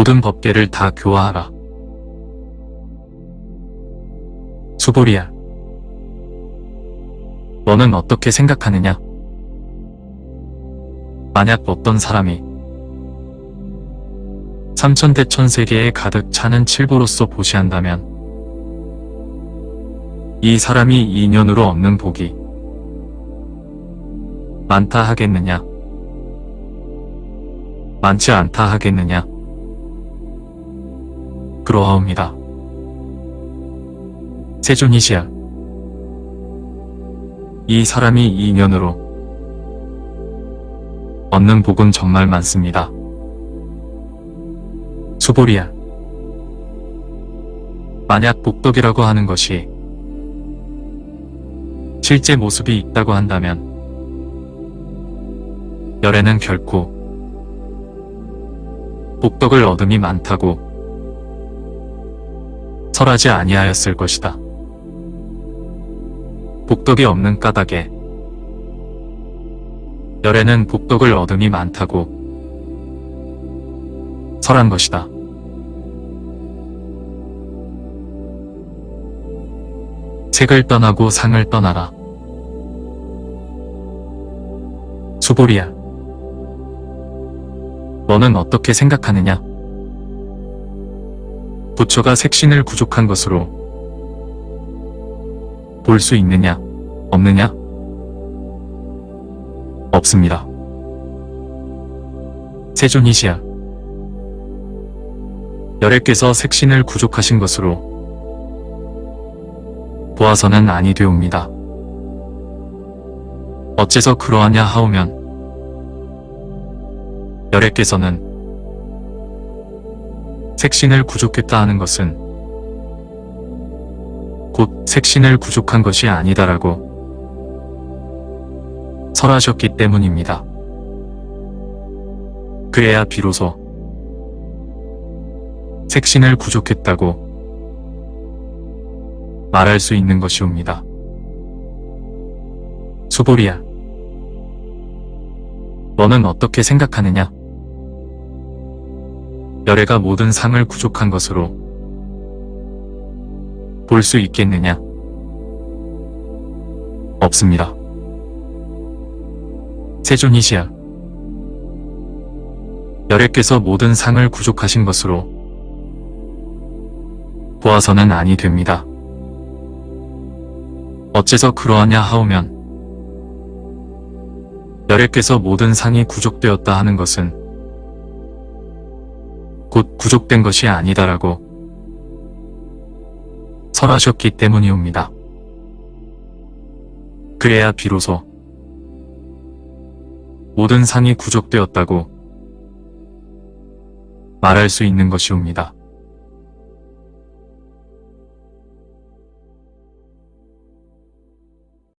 모든 법계를 다 교화하라. 수보리야. 너는 어떻게 생각하느냐? 만약 어떤 사람이 삼천대 천세계에 가득 차는 칠보로서 보시한다면 이 사람이 인연으로 얻는 복이 많다 하겠느냐? 많지 않다 하겠느냐? 그러하옵니다. 세존이시야. 이 사람이 인연으로 얻는 복은 정말 많습니다. 수보리야. 만약 복덕이라고 하는 것이 실제 모습이 있다고 한다면 열에는 결코 복덕을 얻음이 많다고 설하지 아니하였을 것이다. 복덕이 없는 까닭에 열에는 복덕을 얻음이 많다고 설한 것이다. 색을 떠나고 상을 떠나라. 수보리야. 너는 어떻게 생각하느냐? 부처가 색신을 부족한 것으로 볼 수 있느냐? 없느냐? 없습니다. 세존이시야. 열애께서 색신을 구족하신 것으로 보아서는 아니 되옵니다. 어째서 그러하냐 하오면 열애께서는 색신을 구족했다 하는 것은 곧 색신을 구족한 것이 아니다라고 설하셨기 때문입니다. 그래야 비로소 색신을 구족했다고 말할 수 있는 것이옵니다. 수보리야. 너는 어떻게 생각하느냐? 열애가 모든 상을 구족한 것으로 볼 수 있겠느냐? 없습니다. 세존이시야. 열애께서 모든 상을 구족하신 것으로 보아서는 아니 됩니다. 어째서 그러하냐 하오면 열애께서 모든 상이 구족되었다 하는 것은 곧 구족된 것이 아니다라고 설하셨기 때문이옵니다. 그래야 비로소 모든 상이 구족되었다고 말할 수 있는 것이옵니다.